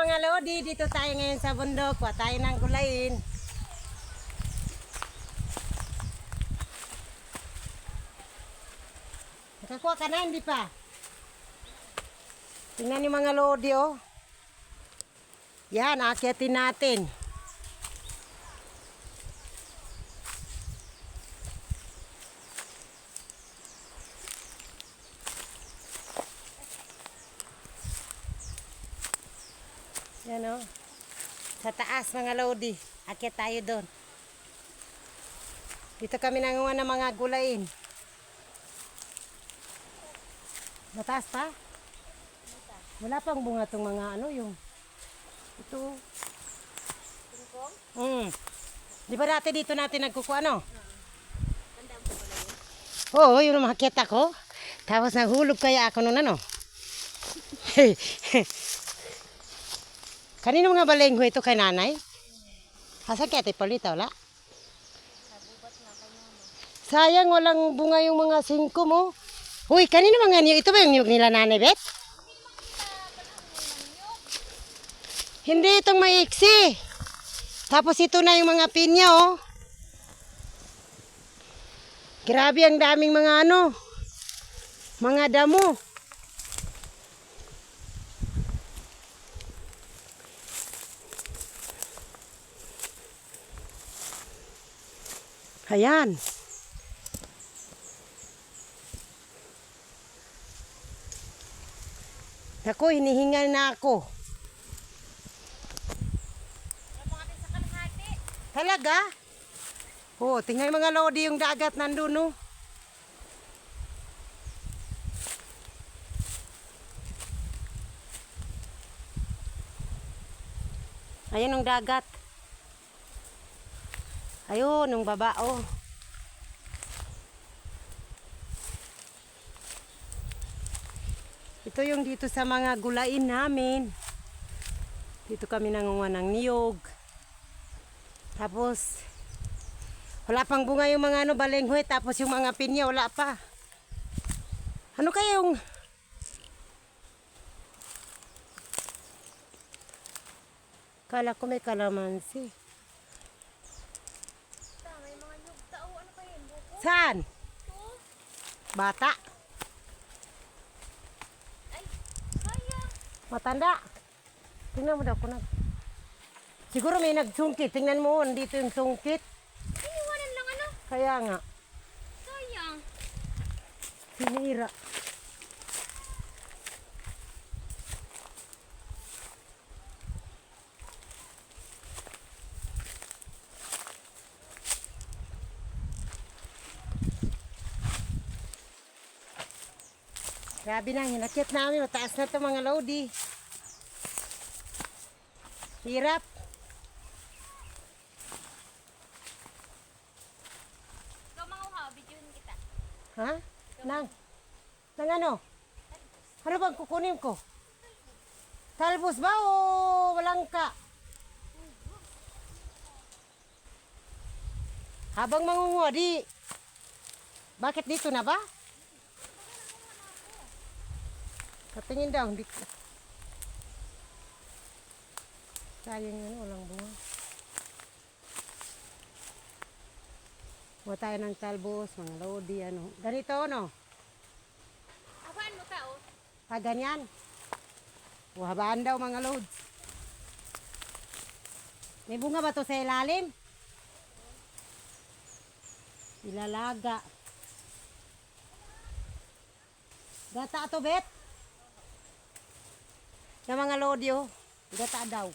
mga lodi, dito tayo ngayon sa bundok. Kuha tayo ng gulayin. Nakakuha ka na, hindi pa? Tingnan yung mga lodi, oh. Yan, akyatin natin. Yan o. Sa taas mga lodi. Akyat tayo doon. Dito kami nanguha ng mga gulayin. Mataas pa? Wala pang bunga tong mga ano yung ito. Mm. Di ba dati dito natin nagkukuha ano? Oo, yun ang makakita ko. Tapos naghulog kaya ako nun ano. Kanino mga balengho ito kay nanay? Hasa kaya tayo palita, wala? Sayang walang bunga yung mga singko mo. Uy, kanino mga niyog? Ito ba yung niyog nila nanay, Bet? Hindi itong maiksi. Tapos ito na yung mga pinya, oh. Grabe ang daming mga ano. Mga damo. Ayan. Ako, hinihingal na ako. Talaga? Oh, tingnan mga lodi yung dagat nandun, no? Ayun ang dagat. Ayun, yung baba, oh. Ito yung dito sa mga gulain namin. Dito kami nangunga ng niyog. Tapos, wala pang bunga yung mga ano, balenghoy. Tapos yung mga pinya, wala pa. Ano kaya yung... Kala ko may kalamansi. May mga nyug tao. Ano pa yun? Ito? Bata. Matanda. Tingnan mo daw kung nag... Siguro may nagsungkit. Tingnan mo, andito yung sungkit. Iniwanan lang ano? Kaya nga, Sayang. sinira. Grabe na, hinakit namin. Mataas na ito mga lodi. Hirap. Ikaw mga uhaw, videoin kita. Ha? Nang? Nang ano? Ano bang kukunin ko? Talbos ba o walang ka? Habang mangunguha, di... Bakit dito na ba? Katingin daw, hindi... Sayang ano, walang bunga. Kuha tayo ng talbos, mga lodi, ano. Ganito, ano? Abaan mo tao? Ah, ganyan. Wahabaan daw mga loads. May bunga ba to sa ilalim? Ilalaga. Gata to, Bet? Yung mga lodyo, gata daw.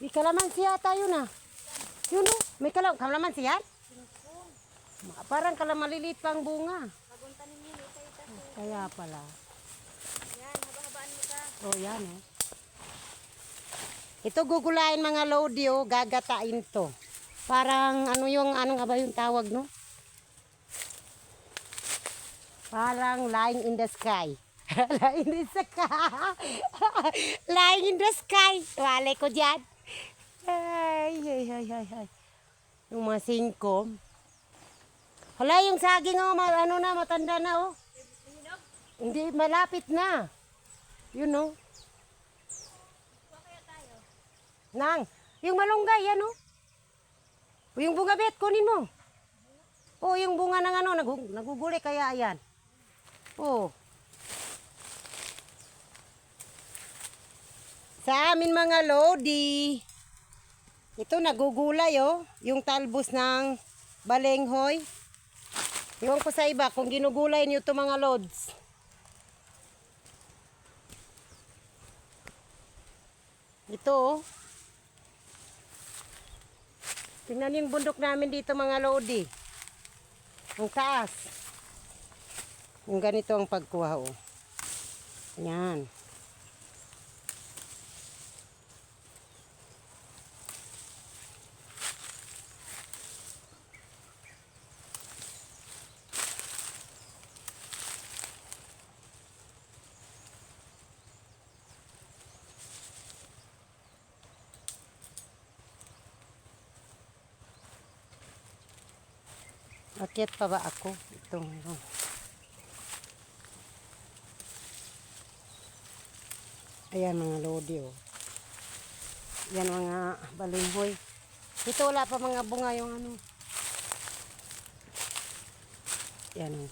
May kalamansi yata yun ah. Yun oh, may kalam kalamansi yan? Parang kalamaliliit pang bunga. Pagunta ninyo, ita ita. Kaya pala. Yan, haba-habaan mo ka. Oh, yan oh. Ito gugulain mga lodi oh, gagatain to. Parang ano yung ano nga ba yung tawag no? Parang lying in the sky. lying in the sky. lying in the sky. Wale ko dyan. Ay, ay, ay, ay, ay. Yung mga singkom. Hala, yung saging oh, ma- ano na, matanda na oh. Hindi, malapit na. You know. Nang, yung malunggay, yan oh. O, Yung bunga bet, kunin mo. O, yung bunga ng ano, nagu naguguli kaya yan. O. Sa amin mga lodi. Ito nagugulay oh, yung talbos ng balenghoy. Iwan ko sa iba kung ginugulay niyo to mga lods. Ito oh. Tingnan yung bundok namin dito mga lodi. Ang taas. Yung ganito ang pagkuha oh. Yan. Akyat pa ba ako? Itong, oh. Ayan mga lodi oh. Yan mga balinghoy. Ito wala pa mga bunga yung ano. Yan oh.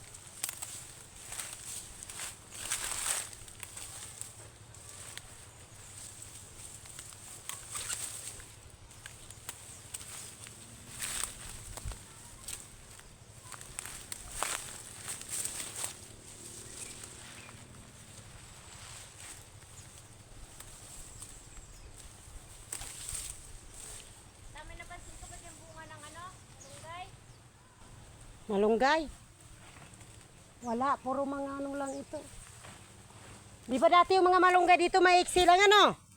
Tama napansin ko ba yung bunga ng ano? Lunggay? Malunggay. Wala, puro mga ano lang ito. Di ba dati yung mga malunggay dito maiksi lang ano?